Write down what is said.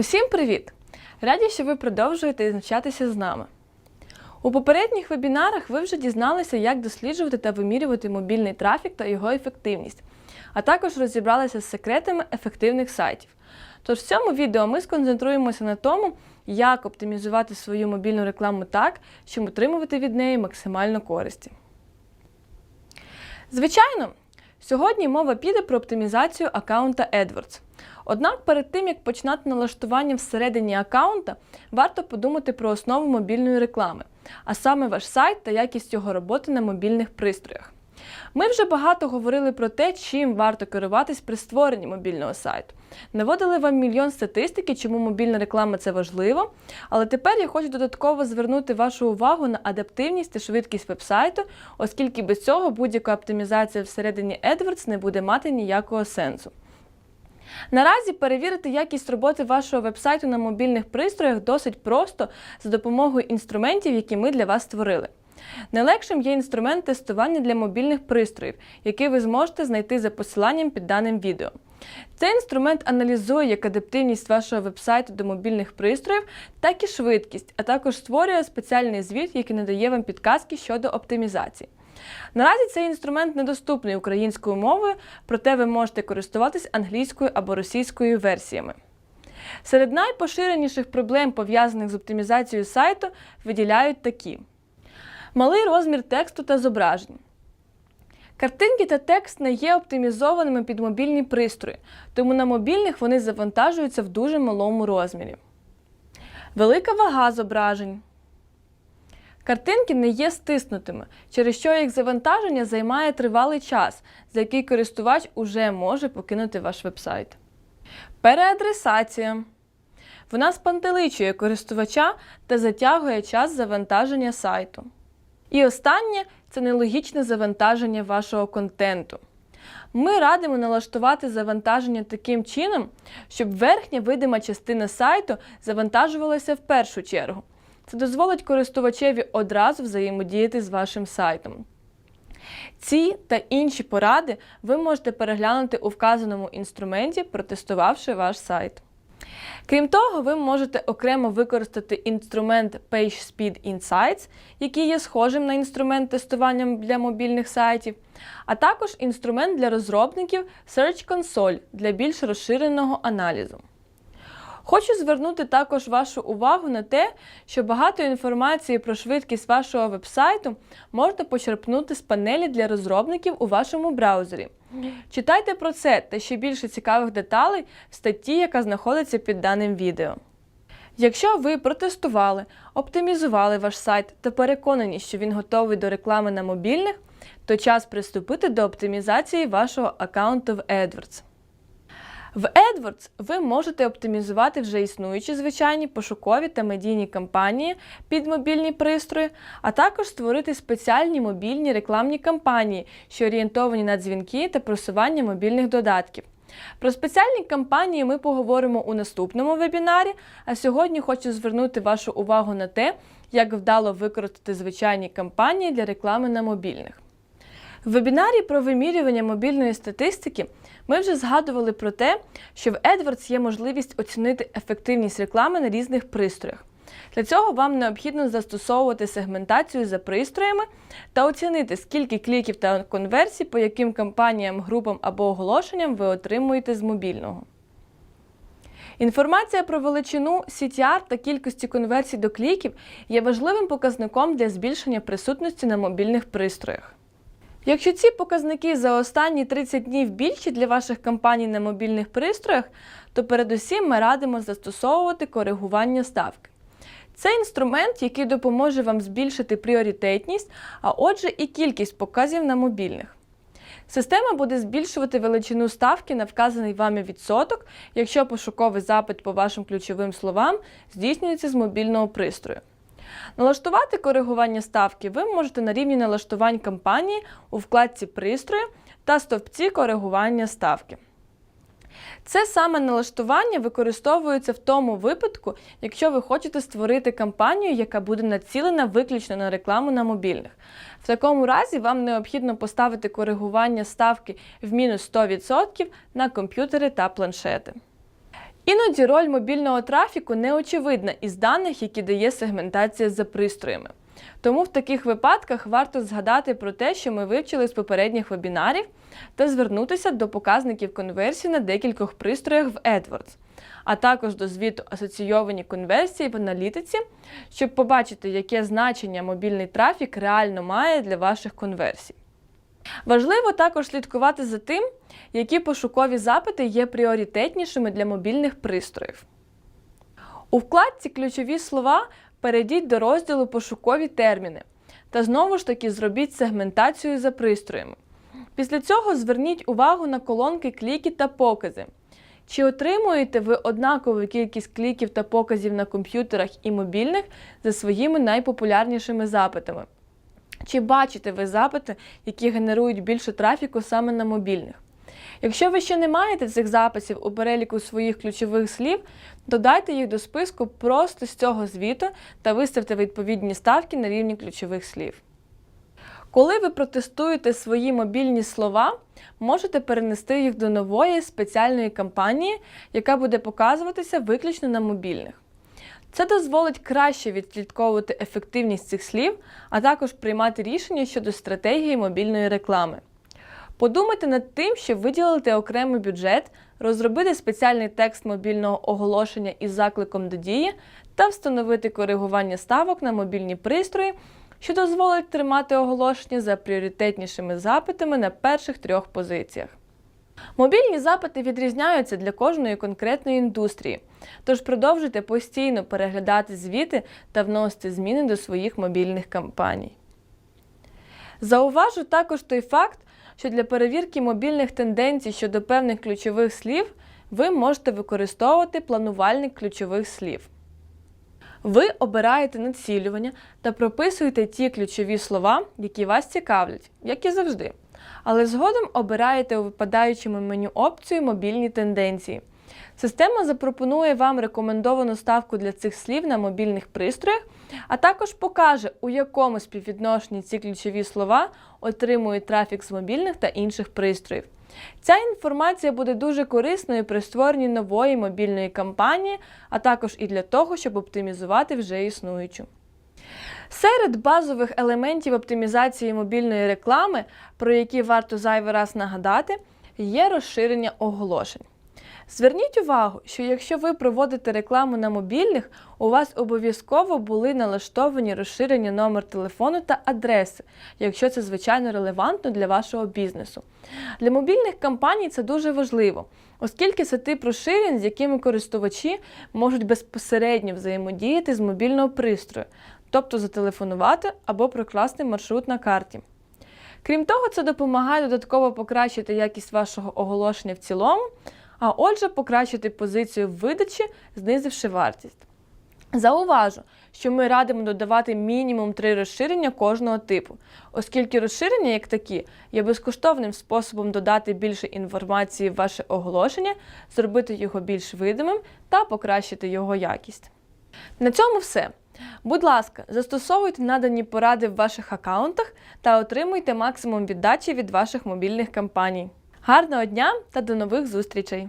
Усім привіт! Раді, що ви продовжуєте навчатися з нами. У попередніх вебінарах ви вже дізналися, як досліджувати та вимірювати мобільний трафік та його ефективність, а також розібралися з секретами ефективних сайтів. Тож в цьому відео ми сконцентруємося на тому, як оптимізувати свою мобільну рекламу так, щоб отримувати від неї максимально користі. Звичайно, сьогодні мова піде про оптимізацію аккаунта AdWords. Однак перед тим, як починати налаштування всередині аккаунта, варто подумати про основу мобільної реклами, а саме ваш сайт та якість його роботи на мобільних пристроях. Ми вже багато говорили про те, чим варто керуватись при створенні мобільного сайту. Наводили вам мільйон статистики, чому мобільна реклама це важливо. Але тепер я хочу додатково звернути вашу увагу на адаптивність та швидкість вебсайту, оскільки без цього будь-яка оптимізація всередині AdWords не буде мати ніякого сенсу. Наразі перевірити якість роботи вашого вебсайту на мобільних пристроях досить просто за допомогою інструментів, які ми для вас створили. Найлегшим є інструмент тестування для мобільних пристроїв, який ви зможете знайти за посиланням під даним відео. Цей інструмент аналізує як адаптивність вашого вебсайту до мобільних пристроїв, так і швидкість, а також створює спеціальний звіт, який надає вам підказки щодо оптимізації. Наразі цей інструмент недоступний українською мовою, проте ви можете користуватись англійською або російською версіями. Серед найпоширеніших проблем, пов'язаних з оптимізацією сайту, виділяють такі: малий розмір тексту та зображень. Картинки та текст не є оптимізованими під мобільні пристрої, тому на мобільних вони завантажуються в дуже малому розмірі. Велика вага зображень. Картинки не є стиснутими, через що їх завантаження займає тривалий час, за який користувач уже може покинути ваш вебсайт. Переадресація. Вона спантеличує користувача та затягує час завантаження сайту. І останнє це нелогічне завантаження вашого контенту. Ми радимо налаштувати завантаження таким чином, щоб верхня видима частина сайту завантажувалася в першу чергу. Це дозволить користувачеві одразу взаємодіяти з вашим сайтом. Ці та інші поради ви можете переглянути у вказаному інструменті, протестувавши ваш сайт. Крім того, ви можете окремо використати інструмент PageSpeed Insights, який є схожим на інструмент тестування для мобільних сайтів, а також інструмент для розробників Search Console для більш розширеного аналізу. Хочу звернути також вашу увагу на те, що багато інформації про швидкість вашого вебсайту можна почерпнути з панелі для розробників у вашому браузері. Читайте про це та ще більше цікавих деталей в статті, яка знаходиться під даним відео. Якщо ви протестували, оптимізували ваш сайт та переконані, що він готовий до реклами на мобільних, то час приступити до оптимізації вашого аккаунту в AdWords. В AdWords ви можете оптимізувати вже існуючі звичайні пошукові та медійні кампанії під мобільні пристрої, а також створити спеціальні мобільні рекламні кампанії, що орієнтовані на дзвінки та просування мобільних додатків. Про спеціальні кампанії ми поговоримо у наступному вебінарі, а сьогодні хочу звернути вашу увагу на те, як вдало використати звичайні кампанії для реклами на мобільних. В вебінарі про вимірювання мобільної статистики ми вже згадували про те, що в AdWords є можливість оцінити ефективність реклами на різних пристроях. Для цього вам необхідно застосовувати сегментацію за пристроями та оцінити, скільки кліків та конверсій по яким кампаніям, групам або оголошенням ви отримуєте з мобільного. Інформація про величину CTR та кількості конверсій до кліків є важливим показником для збільшення присутності на мобільних пристроях. Якщо ці показники за останні 30 днів більші для ваших кампаній на мобільних пристроях, то передусім ми радимо застосовувати коригування ставки. Це інструмент, який допоможе вам збільшити пріоритетність, а отже, і кількість показів на мобільних. Система буде збільшувати величину ставки на вказаний вами відсоток, якщо пошуковий запит по вашим ключовим словам здійснюється з мобільного пристрою. Налаштувати коригування ставки ви можете на рівні налаштувань кампанії у вкладці пристрої та стовпці коригування ставки. Це саме налаштування використовується в тому випадку, якщо ви хочете створити кампанію, яка буде націлена виключно на рекламу на мобільних. В такому разі вам необхідно поставити коригування ставки в мінус 100% на комп'ютери та планшети. Іноді роль мобільного трафіку не очевидна із даних, які дає сегментація за пристроями. Тому в таких випадках варто згадати про те, що ми вивчили з попередніх вебінарів, та звернутися до показників конверсії на декількох пристроях в AdWords, а також до звіту асоційовані конверсії в аналітиці, щоб побачити, яке значення мобільний трафік реально має для ваших конверсій. Важливо також слідкувати за тим, які пошукові запити є пріоритетнішими для мобільних пристроїв. У вкладці Ключові слова перейдіть до розділу Пошукові терміни та знову ж таки зробіть сегментацію за пристроями. Після цього зверніть увагу на колонки кліки та покази. Чи отримуєте ви однакову кількість кліків та показів на комп'ютерах і мобільних за своїми найпопулярнішими запитами? Чи бачите ви запити, які генерують більше трафіку саме на мобільних? Якщо ви ще не маєте цих записів у переліку своїх ключових слів, додайте їх до списку просто з цього звіту та виставте відповідні ставки на рівні ключових слів. Коли ви протестуєте свої мобільні слова, можете перенести їх до нової спеціальної кампанії, яка буде показуватися виключно на мобільних. Це дозволить краще відслідковувати ефективність цих слів, а також приймати рішення щодо стратегії мобільної реклами. Подумайте над тим, щоб виділити окремий бюджет, розробити спеціальний текст мобільного оголошення із закликом до дії та встановити коригування ставок на мобільні пристрої, що дозволить тримати оголошення за пріоритетнішими запитами на перших трьох позиціях. Мобільні запити відрізняються для кожної конкретної індустрії, тож продовжуйте постійно переглядати звіти та вносити зміни до своїх мобільних кампаній. Зауважу також той факт, що для перевірки мобільних тенденцій щодо певних ключових слів ви можете використовувати планувальник ключових слів. Ви обираєте націлювання та прописуєте ті ключові слова, які вас цікавлять, як і завжди. Але згодом обираєте у випадаючому меню опцію Мобільні тенденції. Система запропонує вам рекомендовану ставку для цих слів на мобільних пристроях, а також покаже, у якому співвідношенні ці ключові слова отримують трафік з мобільних та інших пристроїв. Ця інформація буде дуже корисною при створенні нової мобільної кампанії, а також і для того, щоб оптимізувати вже існуючу. Серед базових елементів оптимізації мобільної реклами, про які варто зайвий раз нагадати, є розширення оголошень. Зверніть увагу, що якщо ви проводите рекламу на мобільних, у вас обов'язково були налаштовані розширення номер телефону та адреси, якщо це звичайно релевантно для вашого бізнесу. Для мобільних кампаній це дуже важливо, оскільки це тип розширень, з якими користувачі можуть безпосередньо взаємодіяти з мобільного пристрою, тобто зателефонувати або прокласти маршрут на карті. Крім того, це допомагає додатково покращити якість вашого оголошення в цілому, а отже, покращити позицію видачі, знизивши вартість. Зауважу, що ми радимо додавати мінімум три розширення кожного типу, оскільки розширення, як такі, є безкоштовним способом додати більше інформації в ваше оголошення, зробити його більш видимим та покращити його якість. На цьому все. Будь ласка, застосовуйте надані поради в ваших аккаунтах та отримуйте максимум віддачі від ваших мобільних кампаній. Гарного дня та до нових зустрічей!